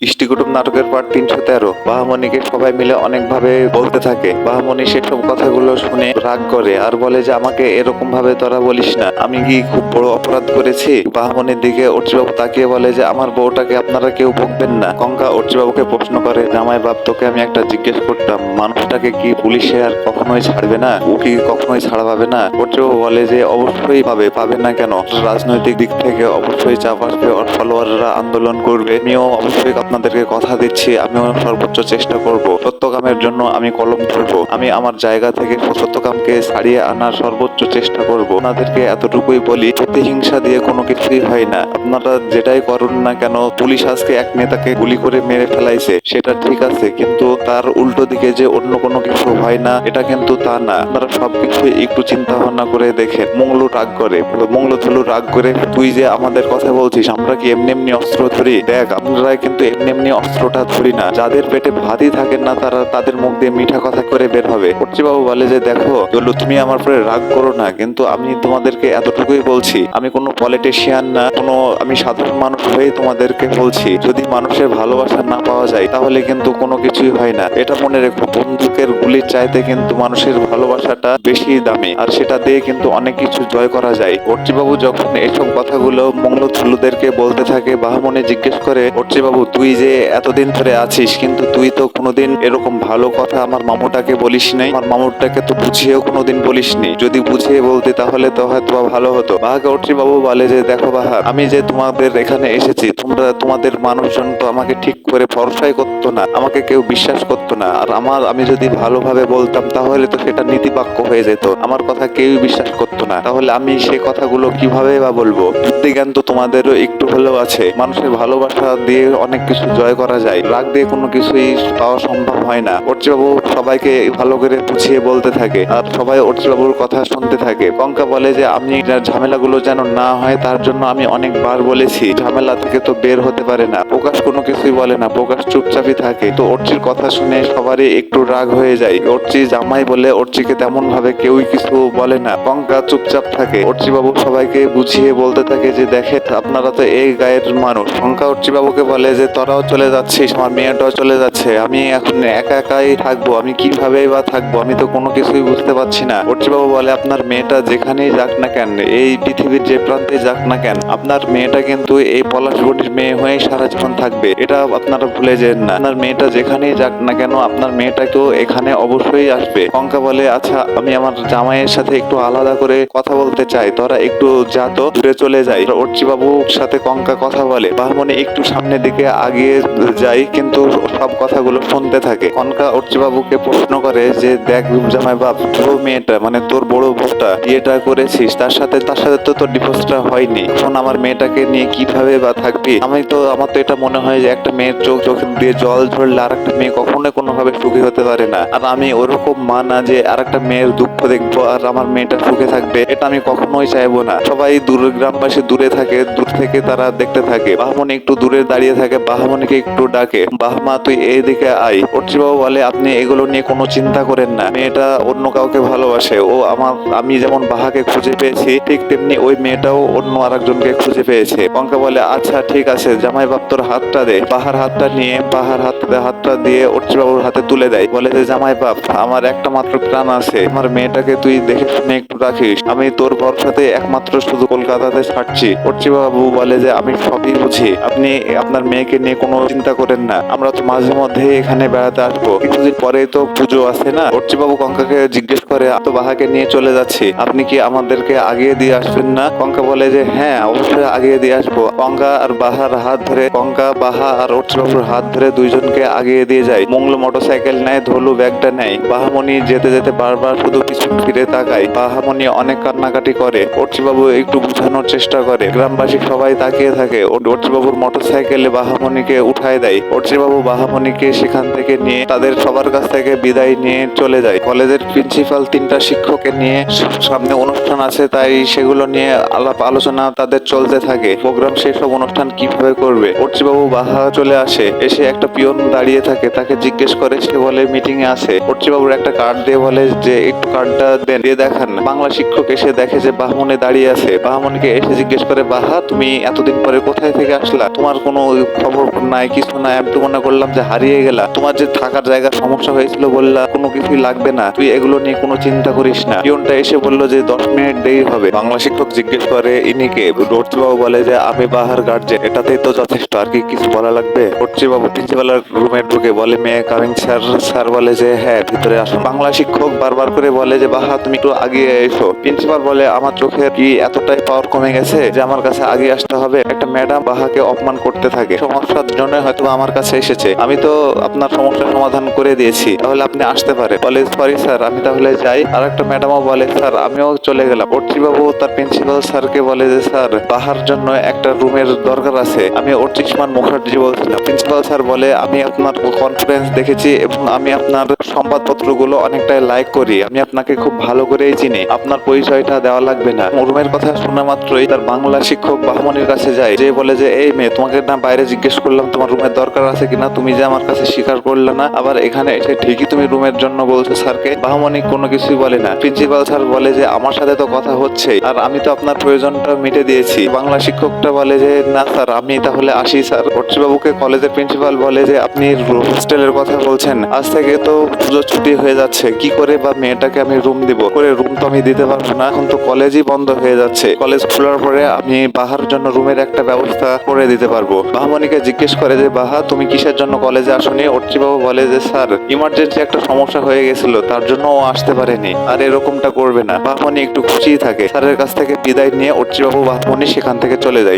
ইষ্টিকুটুম নাটকের পার্ট তিনশো তেরো। বাহামণিকে সবাই মিলে অনেকভাবে বলতে থাকে। বাহামণি সেসব কথাগুলো শুনে রাগ করে আর বলে যে, আমাকে এরকম ভাবে তোরা বলিস না। আমি কি খুব বড় অপরাধ করেছি? বাহামণির দিকে অর্চিবাবু তাকিয়ে বলে যে, আমার বউটাকে আপনারা কেউ বকবেন না। কঙ্কা অর্চিবাবুকে প্রশ্ন করে, জামাই বাপ, তোকে আমি একটা জিজ্ঞেস করতাম, মানুষটাকে কি পুলিশে আর কখনোই ছাড়বে না? ও কি কখনোই ছাড়া পাবে না? অর্চিবাবু বলে যে, অবশ্যই পাবে পাবে না কেন? রাজনৈতিক দিক থেকে অবশ্যই চাপ আসবে ফলোয়াররা আন্দোলন করবে। আমিও অবশ্যই আপনাদেরকে কথা দিচ্ছি, আমিও সর্বোচ্চ চেষ্টা করব। সত্যকামের জন্য আমি কলম ধরবো। আমি আমার জায়গা থেকে সত্যকামকে ছাড়িয়ে আনার সর্বোচ্চ চেষ্টা করব। আপনাদেরকে এতটুকুই বলি, প্রতিহিংসা দিয়ে কোনো কিছুই হয় না। আপনারা যেটাই করুন না কেন, পুলিশ আজকে এক নেতাকে গুলি করে মেরে ফেলাইছে, সেটা ঠিক আছে, কিন্তু তার উল্টো দিকে যে অন্য কোনো কিছু হয় না, এটা কিন্তু তা না। আপনারা সবকিছু একটু চিন্তা ভাবনা করে দেখেন। মঙ্গলু রাগ করে। মঙ্গল থুলু রাগ করে, তুই যে আমাদের কথা বলছিস, আমরা কি এমনি এমনি অস্ত্র ধরি? দেখ আপনারা কিন্তু এমনি অস্ত্রটা ধরি না। যাদের পেটে ভাতই থাকেন না, তারা তাদের মুখ দিয়ে মিঠা কথা করে বের হবে। বাবু বলে যে, দেখো দলু তুমি আমার পরে রাগ করো না, কিন্তু আমি তোমাদেরকে এতটুকুই বলছি। আমি কোনো পলিটিশিয়ান না, কোনো, আমি সাধারণ মানুষ হয়ে তোমাদেরকে বলছি। যদি মানুষের ভালোবাসা না পাওয়া যায়, তাহলে কিন্তু কোনো কিছুই হয় না। এটা মনে রেখো, বন্দুকের গুলির চাইতে কিন্তু মানুষের ভালোবাসাটা বেশি দামি, আর সেটা দিয়ে কিন্তু অনেক কিছু জয় করা যায়। বাবু যখন এইসব কথাগুলো মঙ্গল থুলুদেরকে বলতে থাকে বাহামনে জিজ্ঞেস করে বাবু তুই যে এতদিন ধরে আছিস, কিন্তু তুই তো কোনোদিন এরকম ভালো কথা আমার মামুটাকে বলিস নাই। আমার মামুটাকে তো বুঝিয়েও কোনোদিন বলিসনি যদি বুঝিয়ে বলতে তাহলে তো হয়তো ভালো হতো। বাহাকে অর্চি বাবু বলে যে, দেখো বাহা আমি যে তোমাদের এখানে এসেছি, তোমরা, তোমাদের মানুষজন তো আমাকে ঠিক করে ভরসাই করতো না, আমাকে কেউ বিশ্বাস করতো না। আর আমার, আমি যদি ভালোভাবে বলতাম, তাহলে তো সেটা নীতিবাক্য হয়ে যেত। আমার কথা কেউই বিশ্বাস করতো না। তাহলে আমি সে কথাগুলো কীভাবে বা বলব? বুদ্ধি জ্ঞান তো তোমাদেরও একটু হলেও আছে। মানুষের ভালোবাসা দিয়ে অনেক কিছু জয় করা যায়। রাগ দিয়ে কোনো কিছুই পাওয়া সম্ভব হয় না। বাবু সবাইকে ভালো করে বুঝিয়ে বলতে থাকে আর সবাই বাবুর কথা শুনতে থাকে। কঙ্কা বলে যে আমি ঝামেলাগুলো যেন না হয়, তার জন্য আমি অনেকবার বলেছি, ঝামেলা থেকে তো বের হতে পারে না। প্রকাশ কোনো কিছুই বলে না, প্রকাশ চুপচাপই থাকে। তো অর্চির কথা শুনে সবারই একটু রাগ হয়ে যায়। অর্চি জামাই বলে, অর্চিকে তেমন ভাবে কেউই কিছু বলে না। কঙ্কা চুপচাপ থাকে। অর্চি বাবু সবাইকে বুঝিয়ে বলতে থাকে যে দেখে আপনারা তো এই গায়ের মানুষ। কঙ্কা অর্চি বাবুকে বলে যে তোরাও চলে যাচ্ছিস আমার মেয়েটাও চলে যাচ্ছে। আমি এখন একা একাই থাকব, আমি কীভাবে বা থাকব, আমি তো কোনো কিছুই বুঝতে পারছি না। বাবু বলে, আপনার মেয়েটা যেখানেই যাক না কেন, এই পৃথিবীর যে প্রান্তে যাক না কেন, আপনার মেয়েটা কিন্তু এই পলাশবটির মেয়ে হয়ে সারা জীবন থাকবে। এটা আপনারা ভুলে যেন না। আপনার মেয়েটা যেখানেই যাক না কেন, আপনার মেয়েটা তো এখানে অবশ্যই আসবে। কঙ্কা বলে আচ্ছা আমি আমার জামাইয়ের সাথে একটু আলাদা করে কথা বলতে চাই। তোরা একটু যা তো, দূরে চলে যাই। বাবুর সাথে কঙ্কা কথা বলে বাহমনি একটু সামনের দিকে আগিয়ে যায় কিন্তু সব কথাগুলো শুনতে থাকে। কনকা অর্চি বাবুকে প্রশ্ন করে যে, দেখ জামাই বাপ, তোর মেয়েটা মানে তোর বড় বউটা, বিয়েটা করেছিস, তার সাথে তার সাথে তো তোর ডিভোর্সটা হয়নি। এখন আমার মেয়েটাকে নিয়ে কীভাবে বা থাকবি? আমি তো, আমার তো এটা মনে হয় যে, একটা মেয়ের চোখ চোখ দিয়ে জল ঝরলে আর একটা মেয়ে কখনোই কোনোভাবে সুখী হতে পারে না। আর আমি ওরকম মা না যে আর একটা মেয়ের দুঃখ দেখব আর আমার মেয়েটা সুখে থাকবে, এটা আমি কখনোই চাইব না। সবাই দূর গ্রামবাসী দূরে থাকে, দূর থেকে তারা দেখতে থাকে। বাহমনি একটু দূরে দাঁড়িয়ে থাকে বাহমনিকে একটু ডাকে বাহমা তুই এইদিকে আই বাবু বলে, আপনি এগুলো নিয়ে কোনো চিন্তা করেন না। মেয়েটা অন্য কাউকে ভালোবাসে। ও আমার, আমি যেমন বাহাকে খুঁজে পেয়েছি, ঠিক তেমনি ওই মেয়েটাও অন্য আরেকজনকে খুঁজে পেয়েছে। কঙ্কা বলে আচ্ছা ঠিক আছে, জামাই বাপ তোর হাতটা দে। পাহাড় হাতটা নিয়ে পাহাড় হাত, হাতটা দিয়ে বাবুর হাতে তুলে দেয়। বলে যে জামাই বাপ, আমার একটা মাত্র প্রাণ আছে। আমার মেয়েটাকে তুই দেখে শুনে একটু রাখিস। আমি তোর ভরসাতে একমাত্র শুধু কলকাতাতে ছাড়ছি। বাবু বলে যে, আমি সবই বুঝি। আপনি আপনার মেয়েকে নিয়ে কোনো চিন্তা করেন না। আমরা তো মাঝে মধ্যে এখানে বেড়াতে আসব। কিছুদিন পরে তো পুজো আছে না? বাবু কঙ্কাকে জিজ্ঞেস করে তো বাহাকে নিয়ে চলে যাচ্ছি। আপনি কি আমাদেরকে আগিয়ে দিয়ে আসবেন না? কঙ্কা বলে যে হ্যাঁ অবশ্যই আগিয়ে দিয়ে আসব। কঙ্কা আর বাহার হাত ধরে, কঙ্কা, বাহা আর বাবুর হাত ধরে দুইজনকে আগিয়ে দিয়ে যায়। মঙ্গল মোটরসাইকেল নেয়, ধলু ব্যাগটা নেয়। বাহামণি যেতে যেতে বারবার শুধু পিছন ফিরে তাকায়। বাহামণি অনেক কান্নাকাটি করে। বাবু একটু বুঝানোর চেষ্টা করে। গ্রামবাসী সবাই তাকিয়ে থাকে। বাবুর মোটরসাইকেলে বাহামণিকে উঠায় দেয়। বাবু বাহামণিকে সেখান থেকে নিয়ে তাদের সবার কাছ থেকে বিদায় নিয়ে চলে যায়। কলেজের প্রিন্সিপাল তিনটা শিক্ষকের নিয়ে সামনে অনুষ্ঠান আছে, তাই সেগুলো নিয়ে আলাপ আলোচনা তাদের চলতে থাকে। প্রোগ্রাম সেই সব অনুষ্ঠান কীভাবে করবে? বাবু বাহা চলে আসে। এসে একটা পিয়ন দাঁড়িয়ে থাকে। তাকে জিজ্ঞেস করে, সে বলে মিটিং এ আছে। বাবুর একটা কার্ড দিয়ে বলে যে, একটু কার্ডটা দিয়ে দেখান। বাংলা শিক্ষক এসে দেখে যে বাহমনে দাঁড়িয়ে আছে। বাহমনিকে এসে জিজ্ঞেস করে, বাহা, তুমি এতদিন পরে কোথায় থেকে আসলা? তোমার কোনো খবর নাই কিছু নাই আমি তো মনে করলাম যে হারিয়ে গেলা। তোমার যে থাকার জায়গার সমস্যা হয়েছিল বললা, কোনো কিছুই লাগবে না। তুই এগুলো নিয়ে কোনো চিন্তা করিস না। পিয়নটা এসে বলল যে দশ মিনিট দেরি হবে। বাংলা শিক্ষক জিজ্ঞেস করে ইনিকে বাবু বলে যে, আমি বাহার গার্জেন এটাতেই তো যথেষ্ট। আর কি কিছু বলা লাগবে? বাবু প্রিন্সিপালের রুমে ঢুকে বলে, মেয়ে কামিং স্যার স্যার বলে যে হ্যাঁ ভিতরে আসুন। বাংলা শিক্ষক বারবার করে বলে যে, বাহা, তুমি একটু আগে এসো। প্রিন্সিপাল বলে, আমার চোখের কি এতটাই পাওয়ার কমে গেছে যে, আমার কাছে আগে আসতে হবে? একটা ম্যাডাম বাহাকে অপমান করতে থাকে। সমস্যার জন্য হয়তো আমার কাছে এসেছে। আমি তো আপনার সমস্যার সমাধান করে দিয়েছি। তাহলে আপনি আসতে পারে বলে, সরি স্যার, আমি তাহলে যাই। আর একটা ম্যাডামও বলে, স্যার, আমিও চলে গেলাম। বাবু তার প্রিন্সিপাল স্যারকে বলে যে, স্যার বাহার জন্য একটা রুমের দরকার আছে। আমি অর্চিষ্মান মুখার্জি বলছিলাম। প্রিন্সিপাল স্যার বলে, আমি আপনার কনফারেন্স দেখেছি এবং আমি আপনার সংবাদপত্রগুলো অনেকটাই লাইক করি। আমি আপনাকে খুব ভালো করেই চিনি। আপনার পরিচয়টা দেওয়া লাগবে না। রুমের কথা শোনা মাত্রই তার বাংলা শিক্ষক বাহমনির কাছে যায়। যে বলে যে, এই মেয়ে, তোমাকে না বাইরে জিজ্ঞেস করলাম, তোমার রুমের দরকার আছে কিনা? তুমি যে আমার কাছে স্বীকার করলে না। আবার এখানে এসে ঠিকই তুমি রুমের জন্য বলছো, স্যারকে বাহমনি কোনো কিছুই বলে না। প্রিন্সিপাল স্যার বলে যে, আমার সাথে তো কথা হচ্ছে আর আমি তো আপনার প্রয়োজনটা মিটে দিয়েছি। বাংলা শিক্ষকটা বলে যে, না স্যার, আমি তাহলে আসি স্যার। বাবুকে কলেজের প্রিন্সিপাল বলে যে, আপনি হোস্টেলের কথা বলছেন। আজ থেকে তো পুজো ছুটি হয়ে যাচ্ছে। কি করে বা মেয়েটাকে আমি রুম দিব? করে রুম তো আমি দিতে পারব না। এখন তো কলেজই বন্ধ হয়ে যাচ্ছে। কলেজ খোলার পরে আমি বাহার জন্য রুমের একটা ব্যবস্থা করে দিতে পারব। বাহামণিকে জিজ্ঞেস করে যে, বাহা, তুমি কিসের জন্য কলেজে আসনি? বাবু বলে যে, স্যার ইমার্জেন্সি একটা সমস্যা হয়ে গেছিল, তার জন্য ও আসতে পারেনি। আর এরকমটা করবে না। বাহমনি একটু খুশিই থাকে। স্যারের কাছ থেকে বিদায় নিয়ে বাবু বাহমনি সেখান থেকে চলে যায়।